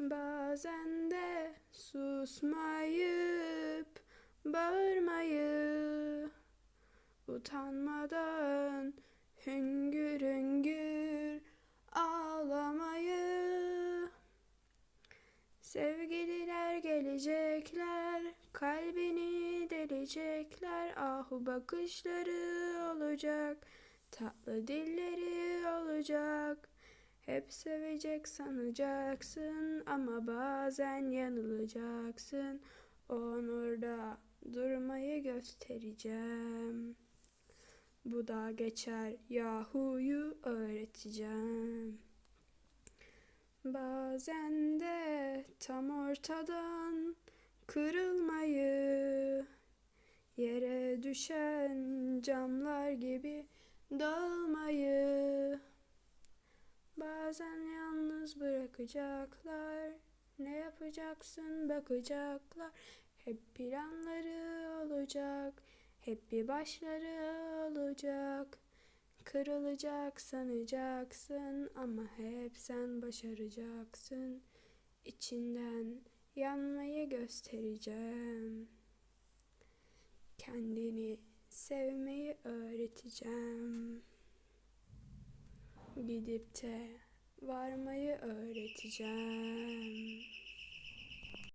Bazen de susmayıp bağırmayı utanmadan hüngür hüngür ağlamayı Sevgililer gelecekler, kalbini delecekler, ahu bakışları olacak, tatlı dilleri olacak. Hep sevecek sanacaksın ama bazen yanılacaksın. Onurda durmayı göstereceğim. Bu da geçer Yahu'yu öğreteceğim. Bazen de tam ortadan kırılmayı Yere düşen camlar gibi dağılmayı Bazen yalnız bırakacaklar Ne yapacaksın bakacaklar Hep planları olacak Hep bir başları olacak Kırılacak sanacaksın ama hep sen başaracaksın. İçinden yanmayı göstereceğim. Kendini sevmeyi öğreteceğim. Gidip de varmayı öğreteceğim.